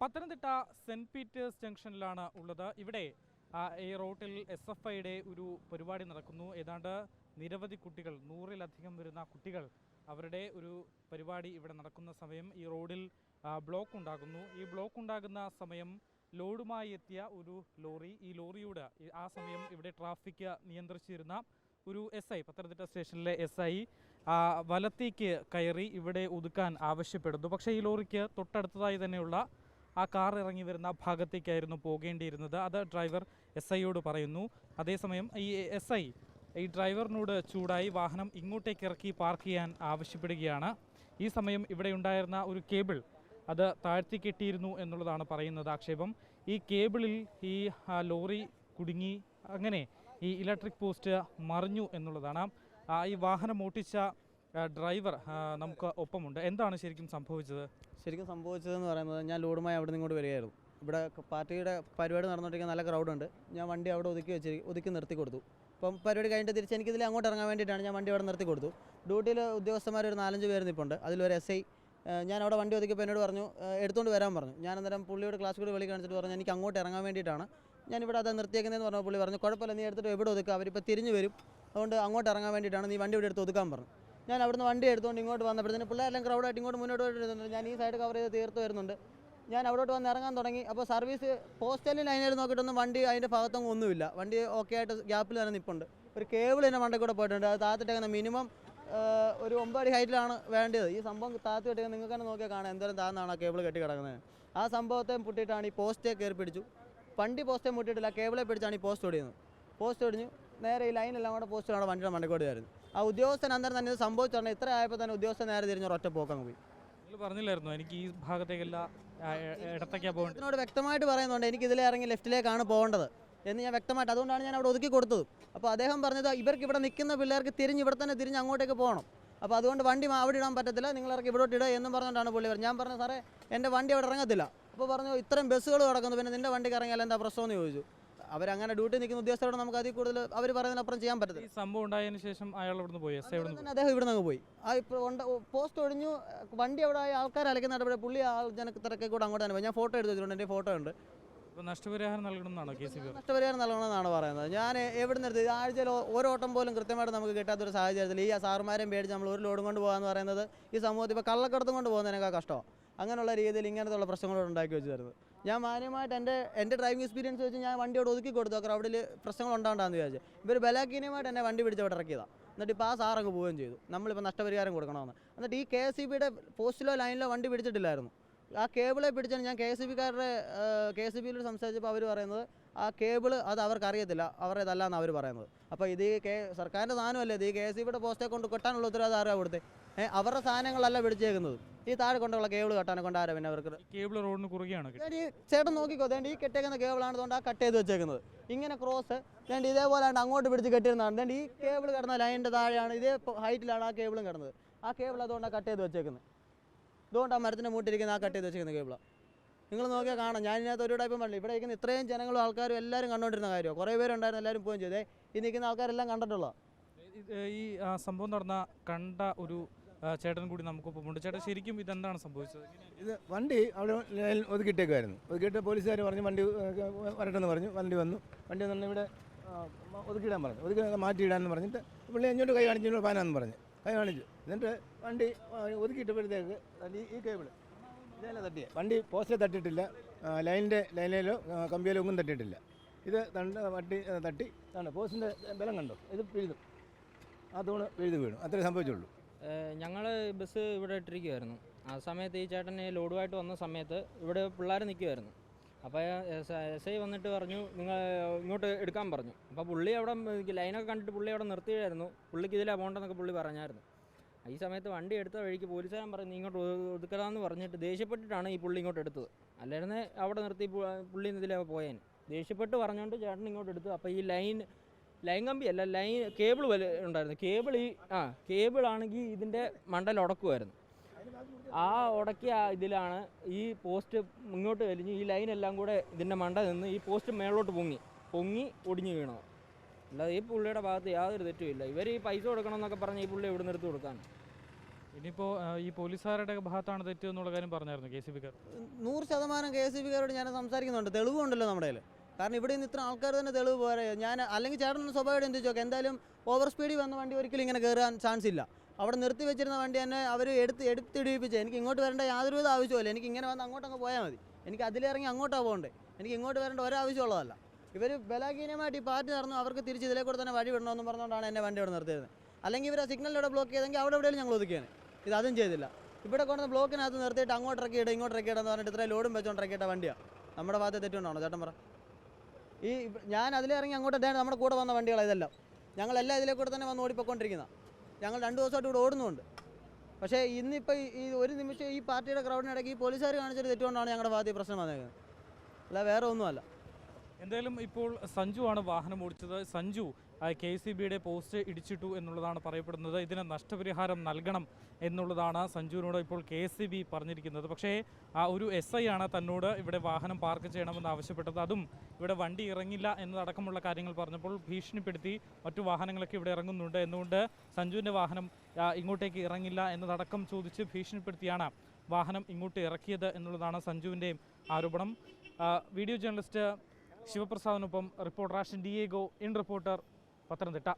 Pathanamthitta saint Peter's ജംഗ്ഷനിലാണ് ഉള്ളത്. ഇവിടെ ഈ റോട്ടിൽ എസ് എഫ് ഐയുടെ ഒരു പരിപാടി നടക്കുന്നു. ഏതാണ്ട് നിരവധി കുട്ടികൾ നൂറിലധികം വരുന്ന കുട്ടികൾ അവരുടെ ഒരു പരിപാടി ഇവിടെ നടക്കുന്ന സമയം ഈ റോഡിൽ ബ്ലോക്ക് ഉണ്ടാകുന്നു ഈ ബ്ലോക്ക് ഉണ്ടാകുന്ന സമയം ലോഡുമായി എത്തിയ ഒരു ലോറി ഈ ലോറിയോട് ആ സമയം ഇവിടെ ട്രാഫിക് നിയന്ത്രിച്ചിരുന്ന ഒരു എസ് ഐ പത്തനംതിട്ട സ്റ്റേഷനിലെ എസ് ഐ വലത്തേക്ക് കയറി ഇവിടെ ഒതുക്കാൻ ആവശ്യപ്പെടുന്നു. പക്ഷേ ഈ ലോറിക്ക് തൊട്ടടുത്തതായി തന്നെയുള്ള ആ കാർ ഇറങ്ങി വരുന്ന ഭാഗത്തേക്കായിരുന്നു പോകേണ്ടിയിരുന്നത്. അത് ഡ്രൈവർ എസ് ഐയോട് പറയുന്നു. അതേസമയം ഈ എസ് ഐ ഈ ഡ്രൈവറിനോട് ചൂടായി വാഹനം ഇങ്ങോട്ടേക്ക് ഇറക്കി പാർക്ക് ചെയ്യാൻ ആവശ്യപ്പെടുകയാണ്. ഈ സമയം ഇവിടെ ഉണ്ടായിരുന്ന ഒരു കേബിൾ അത് താഴ്ത്തി കെട്ടിയിരുന്നു എന്നുള്ളതാണ് പറയുന്നത് ആക്ഷേപം. ഈ കേബിളിൽ ഈ ലോറി കുടുങ്ങി അങ്ങനെ ഈ ഇലക്ട്രിക് പോസ്റ്റ് മറിഞ്ഞു എന്നുള്ളതാണ്. ഈ വാഹനം ഓട്ടിച്ച ഡ്രൈവർ നമുക്ക് ഒപ്പമുണ്ട്. എന്താണ് ശരിക്കും സംഭവിച്ചത്? ശരിക്കും സംഭവിച്ചതെന്ന് പറയുന്നത് ഞാൻ ലോഡുമായി അവിടെ നിന്ന് ഇങ്ങോട്ട് വരികയായിരുന്നു. ഇവിടെ പാർട്ടിയുടെ പരിപാടി നടന്നുകൊണ്ടിരിക്കുന്ന നല്ല ക്രൗഡുണ്ട് ഞാൻ വണ്ടി അവിടെ ഒതുക്കി വെച്ച് ഒതുക്കി നിർത്തി കൊടുത്തു. അപ്പം പരിപാടി കഴിഞ്ഞിട്ട് തിരിച്ച് എനിക്കിതിൽ അങ്ങോട്ട് ഇറങ്ങാൻ വേണ്ടിയിട്ടാണ് ഞാൻ വണ്ടി അവിടെ നിർത്തി കൊടുത്തു. ഡ്യൂട്ടിയിൽ ഉദ്യോഗസ്ഥന്മാർ ഒരു നാലഞ്ച് പേര് നിൽപ്പുണ്ട് അതിലൊരു എസ് ഐ ഞാൻ അവിടെ വണ്ടി ഒതുക്കിയപ്പോൾ എന്നോട് പറഞ്ഞു എടുത്തുകൊണ്ട് വരാൻ പറഞ്ഞു. ഞാൻ അന്നേരം പുള്ളിയോട് ക്ലാസ് കൂടി വിളി കാണിച്ചിട്ട് പറഞ്ഞു എനിക്ക് അങ്ങോട്ട് ഇറങ്ങാൻ വേണ്ടിയിട്ടാണ്. ഞാൻ ഇവിടെ അത് നിർത്തിയേക്കുന്നതെന്ന് പറഞ്ഞപ്പോൾ പുള്ളി പറഞ്ഞു കുഴപ്പമില്ല നീ എടുത്തിട്ട് എവിടെ ഒതുക്കുക? അവരിപ്പോൾ തിരിഞ്ഞ് വരും. അതുകൊണ്ട് അങ്ങോട്ട് ഇറങ്ങാൻ വേണ്ടിയിട്ടാണ് നീ വണ്ടി ഇവിടെ എടുത്ത് ഒതുക്കാൻ പറഞ്ഞു. ഞാൻ അവിടുന്ന് വണ്ടി എടുത്തുകൊണ്ട് ഇങ്ങോട്ട് വന്നപ്പോഴത്തേന് പിള്ളേരെല്ലാം ക്രൗഡായിട്ട് ഇങ്ങോട്ട് മുന്നോട്ട് വരുന്നുണ്ട് ഞാൻ ഈ സൈഡ് കവർ ചെയ്ത് തീർത്ത് വരുന്നുണ്ട്. ഞാൻ അവിടോട്ട് വന്ന് ഇറങ്ങാൻ തുടങ്ങി. അപ്പോൾ സർവീസ് പോസ്റ്റലിൽ ലൈനിൽ നോക്കിയിട്ടൊന്നും വണ്ടി അതിന്റെ ഭാഗത്തൊന്നും ഒന്നുമില്ല. വണ്ടി ഓക്കെ ആയിട്ട് ഗ്യാപ്പിൽ തന്നെ നിൽപ്പുണ്ട് ഒരു കേബിൾ എന്റെ വണ്ടി കൂടെ പോയിട്ടുണ്ട്. അത് താത്തിട്ടേക്കുന്ന മിനിമം ഒരു ഒമ്പത് അടി ഹൈറ്റിലാണ് വേണ്ടത്. ഈ സംഭവം താത്തി കെട്ടി നിങ്ങൾക്ക് തന്നെ നോക്കിയാൽ കാണാം. എന്തോരം താന്നാണ് ആ കേബിൾ കെട്ടി കിടക്കുന്നത്. ആ സംഭവത്തെ മുട്ടിയിട്ടാണ് ഈ പോസ്റ്റേ കയറി പിടിച്ചു. വണ്ടി പോസ്റ്റേ മുട്ടിയിട്ടില്ല കേബിളെ പിടിച്ചാണ് ഈ പോസ്റ്റ് ഓടിയത്. പോസ്റ്റ് ഒടിഞ്ഞു. നേരെ ഈ ലൈനെല്ലാം കൂടെ പോസ്റ്റിലാണ് വണ്ടിയുടെ മണ്ടക്കോടിയായിരുന്നു ആ ഉദ്യോഗസ്ഥൻ അന്നേരം തന്നെ ഇത് സംഭവിച്ചു പറഞ്ഞാൽ ഇത്ര ആയപ്പോൾ തന്നെ ഉദ്യോഗസ്ഥൻ നേരെ തിരിഞ്ഞ ഒറ്റ പോക്കങ്ങ് പോയി. നിങ്ങൾ പറഞ്ഞില്ലായിരുന്നു? എനിക്ക് ഈ ഭാഗത്തേക്കല്ല ഇടത്തേക്കാ പോകേണ്ടത്. ഇതിനോട് വ്യക്തമായിട്ട് പറയുന്നുണ്ട് എനിക്ക് ഇതിലെ ഇറങ്ങി ലെഫ്റ്റിലേക്കാണ് പോകേണ്ടത് എന്ന് ഞാൻ വ്യക്തമായിട്ട് അതുകൊണ്ടാണ് ഞാൻ അവിടെ ഒതുക്കി കൊടുത്തത്. അപ്പോൾ അദ്ദേഹം പറഞ്ഞത് ഇവർക്ക് ഇവിടെ നിൽക്കുന്ന പിള്ളേർക്ക് തിരിഞ്ഞ് ഇവിടെ തന്നെ തിരിഞ്ഞ് അങ്ങോട്ടേക്ക് പോകണം. അപ്പോൾ അതുകൊണ്ട് വണ്ടി അവിടെ ഇടാൻ പറ്റത്തില്ല നിങ്ങളിറക്കി ഇവിടോട്ട് ഇടുക എന്നും പറഞ്ഞുകൊണ്ടാണ് പുള്ളി പറഞ്ഞത്. ഞാൻ പറഞ്ഞു സാറേ എന്റെ വണ്ടി അവിടെ ഇറങ്ങത്തില്ല. അപ്പോൾ പറഞ്ഞു ഇത്രയും ബസ്സുകൾ കിടക്കുന്നു പിന്നെ നിന്റെ വണ്ടിക്ക് ഇറങ്ങിയാൽ എന്താ പ്രശ്നമെന്ന് ചോദിച്ചു. അവരങ്ങനെ ഡ്യൂട്ടി നിൽക്കുന്ന ഉദ്യോഗസ്ഥരോട് നമുക്ക് അതിൽ കൂടുതൽ അവർ പറയുന്നതിനപ്പുറം ചെയ്യാൻ പറ്റത്തില്ല. ഈ സംഭവം ഉണ്ടായതിനു ശേഷം അയാൾ ഇവിടുന്ന് പോയി എസ് ഐ ഇവിടുന്ന് തന്നെ അദ്ദേഹം ഇവിടെ നിന്ന് പോയി. ആ ഇപ്പോൾ ഉണ്ട് പോസ്റ്റ് ഒഴിഞ്ഞു വണ്ടി അവിടെ ആയ ആൾക്കാർ അലക്കുന്ന നടപടി പുള്ളി ആൾ ജനത്തിരക്കെ കൂടെ അങ്ങോട്ട് തന്നെ പോയി. ഞാൻ ഫോട്ടോ എടുത്ത് വെച്ചിട്ടുണ്ട് എന്റെ ഫോട്ടോ ഉണ്ട്. നഷ്ടപരിഹാരം നൽകണമെന്നാണോ കെ സി ബി നഷ്ടപരിഹാരം നൽകണമെന്നാണ് പറയുന്നത്. ഞാൻ എവിടെ നിർത്തി ആഴ്ചയിൽ ഓരോ ഒരു ഓട്ടം പോലും കൃത്യമായിട്ട് നമുക്ക് കിട്ടാത്തൊരു സാഹചര്യത്തിൽ ഈ സാറുമാരെയും പേടിച്ച് നമ്മൾ ഒരു ലോഡും കൊണ്ട് പോകാന്ന് പറയുന്നത് ഈ സമൂഹത്തിൽ ഇപ്പോൾ കള്ളക്കടത്തും കൊണ്ട് പോകുന്നതിനേക്കാൾ കഷ്ടമാണ്. അങ്ങനെയുള്ള രീതിയിൽ ഇങ്ങനത്തെ ഉള്ള പ്രശ്നങ്ങളോട് ഉണ്ടാക്കി വെച്ച് തരുന്നത് ഞാൻ മാന്യമായിട്ട് എന്റെ എന്റെ ഡ്രൈവിംഗ് എക്സ്പീരിയൻസ് വെച്ച് ഞാൻ വണ്ടിയോട് ഒതുക്കി കൊടുത്തു. ക്രൗഡിൽ പ്രശ്നങ്ങൾ ഉണ്ടാകണ്ടെന്ന് വിചാരിച്ചു. ഇവർ ബലാക്കീനമായിട്ട് എന്നെ വണ്ടി പിടിച്ച് അവിടെ ഇറക്കിയതാണ് എന്നിട്ട് ഇപ്പോൾ ആ സാർ അങ്ങ് പോവുകയും ചെയ്തു. നമ്മളിപ്പോൾ നഷ്ടപരിഹാരം കൊടുക്കണമെന്ന്. എന്നിട്ട് ഈ കെ എസ് ഇ ബിയുടെ പോസ്റ്റിലോ ലൈനിലോ വണ്ടി പിടിച്ചിട്ടില്ലായിരുന്നു. ആ കേബിളെ പിടിച്ചാണ് ഞാൻ കെ എസ് സി ബിക്കാരുടെ കെ എസ് ബിയിൽ സംസാരിച്ചപ്പോൾ അവർ പറയുന്നത് ആ കേബിൾ അത് അവർക്ക് അറിയത്തില്ല. അവരുടേതല്ല എന്നാണ് അവർ പറയുന്നത്. അപ്പോൾ ഇത് കെ സർക്കാരിന്റെ സാധനമല്ലേ? ഇത് ഈ കെ എസ് ബിയുടെ പോസ്റ്റെ കൊണ്ട് കെട്ടാനുള്ള ഉത്തരവാദിത്തം ആരാ കൊടുത്തത് ഏഹ് അവരുടെ സാധനങ്ങളല്ല പിടിച്ചേക്കുന്നത്. ഈ താഴെ കൊണ്ടുള്ള കേബിൾ കെട്ടാനെ കൊണ്ട് ആരാ പിന്നെ അവർക്ക്? കേബിൾ റോഡിന് കുറുകയാണ് ഈ ചേട്ടൻ നോക്കിക്കോ ദേണ്ട് ഈ കെട്ടേക്കുന്ന കേബിളാണ് അതുകൊണ്ട് ആ കട്ട് ചെയ്ത് വെച്ചേക്കുന്നത്. ഇങ്ങനെ ക്രോസ് ദേണ്ട് ഇതേപോലെ അങ്ങോട്ട് പിടിച്ച് കെട്ടിയിരുന്നതാണ്. ദേണ്ട് ഈ കേബിൾ കിടന്ന ലൈനിന്റെ താഴെയാണ് ഇതേ ഹൈറ്റിലാണ് ആ കേബിളും കിടന്നത്. ആ കേബിൾ അതുകൊണ്ടാണ് കട്ട് ചെയ്ത് വെച്ചേക്കുന്നത്. ഇതുകൊണ്ട് ആ മരത്തിന്റെ മൂട്ടിരിക്കുന്ന ആ കട്ട് ചെയ്ത് വെച്ചേക്കുന്ന കേബിളാണ് നിങ്ങൾ നോക്കിയാൽ കാണാം ഞാൻ ഇതിനകത്ത് ഒരു ടൈപ്പും പറഞ്ഞില്ല. ഇവിടെ ഇരിക്കുന്ന ഇത്രയും ജനങ്ങളും ആൾക്കാരും എല്ലാവരും കണ്ടുകൊണ്ടിരുന്ന കാര്യമാണ് കുറേ പേരുണ്ടായിരുന്നു എല്ലാവരും പോവുകയും ചെയ്തേ. ഈ നിൽക്കുന്ന ആൾക്കാരെല്ലാം കണ്ടിട്ടുള്ള ഈ സംഭവം നടന്ന കണ്ട ഒരു ചേട്ടൻ കൂടി നമുക്കൊപ്പമുണ്ട് ചേട്ടൻ ശരിക്കും ഇതെന്താണ് സംഭവിച്ചത്? ഇത് വണ്ടി അവിടെ ഒതുക്കിയിട്ടേക്കുമായിരുന്നു ഒതുക്കിയിട്ട് പോലീസുകാർ പറഞ്ഞു വണ്ടി വരട്ടെന്ന് പറഞ്ഞു. വണ്ടി വന്നു. വണ്ടി വന്നു ഇവിടെ ഒതുക്കിയിടാൻ പറഞ്ഞു. ഒതുക്കി മാറ്റിയിടാന്ന് പറഞ്ഞിട്ട് പുള്ളി അഞ്ഞോട്ട് കൈ കാണിച്ചു പാനാന്ന് പറഞ്ഞു. കൈ കാണിച്ചു. എന്നിട്ട് വണ്ടി ഒതുക്കിയിട്ടപ്പോഴത്തേക്ക് ഈ കേബിൾ ഇതല്ല തട്ടിയേ. വണ്ടി പോസ്റ്റിൽ തട്ടിയിട്ടില്ല. ലൈനിന്റെ ലൈനിലോ കമ്പിയിലോ ഒന്നും തട്ടിയിട്ടില്ല. ഇത് തണ്ട് വട്ടി തട്ടി തണ്ട് പോസ്റ്റിന്റെ ബലം കണ്ടോ? ഇത് പിഴുതും. ആ തൂണ് പിഴുതു വീണു. അത്രേ സംഭവിച്ചുള്ളൂ. ഞങ്ങൾ ബസ് ഇവിടെ ഇട്ടിരിക്കുമായിരുന്നു ആ സമയത്ത് ഈ ചേട്ടൻ ലോഡുമായിട്ട് വന്ന സമയത്ത് ഇവിടെ പിള്ളേർ നിൽക്കുമായിരുന്നു അപ്പോൾ എസ് ഐ വന്നിട്ട് പറഞ്ഞു നിങ്ങൾ ഇങ്ങോട്ട് എടുക്കാൻ പറഞ്ഞു. അപ്പോൾ പുള്ളി അവിടെ ലൈനൊക്കെ കണ്ടിട്ട് പുള്ളി അവിടെ നിർത്തിയായിരുന്നു. പുള്ളിക്ക് ഇതിലാണ് പോകണ്ടെന്നൊക്കെ പുള്ളി പറഞ്ഞായിരുന്നു. ഈ സമയത്ത് വണ്ടി എടുത്ത വഴിക്ക് പോലീസുകാരൻ പറഞ്ഞു "നീ ഇങ്ങോട്ട് ഒതുക്കണമെന്ന് പറഞ്ഞിട്ട് ദേഷ്യപ്പെട്ടിട്ടാണ് ഈ പുള്ളി ഇങ്ങോട്ട് എടുത്തത്. അല്ലായിരുന്നേ അവിടെ നിർത്തി പുള്ളി ഇതിലെ പോയേനെ. ദേഷ്യപ്പെട്ട് പറഞ്ഞുകൊണ്ട് ചേട്ടൻ ഇങ്ങോട്ട് എടുത്തു. അപ്പോൾ ഈ ലൈൻ ലൈൻ കമ്പി അല്ല ലൈൻ കേബിൾ വല ഉണ്ടായിരുന്നു. കേബിൾ ഈ ആ കേബിൾ ആണെങ്കിൽ ഇതിന്റെ മണ്ടൽ ഉടക്കുമായിരുന്നു ആ ഉടക്കിയ ഇതിലാണ് ഈ പോസ്റ്റ് ഇങ്ങോട്ട് വലിഞ്ഞ് ഈ ലൈൻ എല്ലാം കൂടെ ഇതിന്റെ മണ്ട നിന്ന് ഈ പോസ്റ്റ് മേളോട്ട് പൊങ്ങി. പൊങ്ങി ഒടിഞ്ഞു വീണത് അല്ലാതെ ഈ പുള്ളിയുടെ ഭാഗത്ത് യാതൊരു തെറ്റുമില്ല ഇവർ ഈ പൈസ കൊടുക്കണം എന്നൊക്കെ പറഞ്ഞ് ഈ പുള്ളി ഇവിടുന്ന് എടുത്ത് കൊടുക്കാൻ ഇനിയിപ്പോൾ ഈ പോലീസുകാരുടെ ഭാഗത്താണ് തെറ്റ് എന്നുള്ള കാര്യം പറഞ്ഞായിരുന്നു കെ സി ബിക്കാർ നൂറ് ശതമാനം കെ സി ബിക്കാരോട് ഞാൻ സംസാരിക്കുന്നുണ്ട്. തെളിവുണ്ടല്ലോ നമ്മുടെ കാരണം ഇവിടെ നിന്ന് ഇത്ര ആൾക്കാർ തന്നെ തെളിവ് പോരെ. ഞാൻ അല്ലെങ്കിൽ ചേട്ടൻ സ്വഭാവം എന്ത് ചോദിക്കാം. എന്തായാലും ഓവർ സ്പീഡിൽ വന്ന വണ്ടി ഒരിക്കലും ഇങ്ങനെ കയറാൻ ചാൻസ് ഇല്ല. അവിടെ നിർത്തി വെച്ചിരുന്ന വണ്ടി തന്നെ അവർ എടുത്ത് എടുത്തിടിപ്പിച്ച്. എനിക്ക് ഇങ്ങോട്ട് വരേണ്ട യാതൊരുവിധ ആവശ്യമില്ല എനിക്ക് ഇങ്ങനെ വന്ന് അങ്ങോട്ടങ്ങ് പോയാൽ മതി. എനിക്ക് അതിലിറങ്ങി അങ്ങോട്ടാണ് പോകണ്ടേ. എനിക്ക് ഇങ്ങോട്ട് വരേണ്ട ഒരാവശ്യമുള്ളതല്ല. ഇവർ ബലാഹീനമായിട്ട് ഈ പാർട്ടി നടന്നു. അവർക്ക് തിരിച്ച് ഇതിലെ കൂടെ തന്നെ വഴി വിടണമെന്ന് പറഞ്ഞുകൊണ്ടാണ് എന്നെ വണ്ടി ഇവിടെ നിർത്തിയത് അല്ലെങ്കിൽ ഇവർ ആ സിഗ്നലിലൂടെ ബ്ലോക്ക് ചെയ്തെങ്കിൽ അവിടെ എവിടെയും ഞങ്ങൾ ഒതുക്കിയാണ് ഇത് അതും ചെയ്തില്ല. ഇവിടെ കൊണ്ടുവന്ന് ബ്ലോക്കിനകത്ത് നിർത്തിയിട്ട് അങ്ങോട്ട് ഇറക്കി ഇടുക ഇങ്ങോട്ട് ഇടുക പറഞ്ഞിട്ട് ഇത്രയും ലോഡും വെച്ചോണ്ട് ഇറക്കിയിട്ട വണ്ടിയാണ് നമ്മുടെ ഭാഗത്ത് തെറ്റുകൊണ്ടാണോ? ചേട്ടൻ പറ. ഈ ഞാൻ അതിലിറങ്ങി അങ്ങോട്ട് എന്താണ് നമ്മുടെ കൂടെ വന്ന വണ്ടികൾ ഇതെല്ലാം. ഞങ്ങളെല്ലാം ഇതിലെ കൂടെ തന്നെ വന്ന് ഓടിപ്പോയിക്കൊണ്ടിരിക്കുന്ന. ഞങ്ങൾ രണ്ട് ദിവസമായിട്ട് ഇവിടെ ഓടുന്നുണ്ട്. പക്ഷേ ഇന്നിപ്പോൾ ഈ ഒരു നിമിഷം ഈ പാർട്ടിയുടെ ക്രൗഡിനിടയ്ക്ക് ഈ പോലീസുകാർ കാണിച്ചൊരു തെറ്റുകൊണ്ടാണ് ഞങ്ങളുടെ ഭാഗത്ത് പ്രശ്നം വന്നേക്കുന്നത്. അല്ല വേറെ ഒന്നുമല്ല. എന്തായാലും ഇപ്പോൾ സഞ്ജു ആണ് വാഹനം ഓടിച്ചത്. സഞ്ജു കെ സി ബിയുടെ പോസ്റ്റ് ഇടിച്ചിട്ടു എന്നുള്ളതാണ് പറയപ്പെടുന്നത്. ഇതിന് നഷ്ടപരിഹാരം നൽകണം എന്നുള്ളതാണ് സഞ്ജുവിനോട് ഇപ്പോൾ കെ സി ബി പറഞ്ഞിരിക്കുന്നത്. പക്ഷേ ആ ഒരു എസ് ഐ ആണ് തന്നോട് ഇവിടെ വാഹനം പാർക്ക് ചെയ്യണമെന്ന് ആവശ്യപ്പെട്ടത്. അതും ഇവിടെ വണ്ടി ഇറങ്ങില്ല എന്നതടക്കമുള്ള കാര്യങ്ങൾ പറഞ്ഞപ്പോൾ ഭീഷണിപ്പെടുത്തി മറ്റു വാഹനങ്ങളൊക്കെ ഇവിടെ ഇറങ്ങുന്നുണ്ട് എന്നുകൊണ്ട് സഞ്ജുവിന്റെ വാഹനം ഇങ്ങോട്ടേക്ക് ഇറങ്ങില്ല എന്നതടക്കം ചോദിച്ച് ഭീഷണിപ്പെടുത്തിയാണ് വാഹനം ഇങ്ങോട്ട് ഇറക്കിയത് എന്നുള്ളതാണ് സഞ്ജുവിന്റെയും ആരോപണം. Video journalist ശിവപ്രസാദിനൊപ്പം reporter Ashan Diego in reporter Pathanamthitta.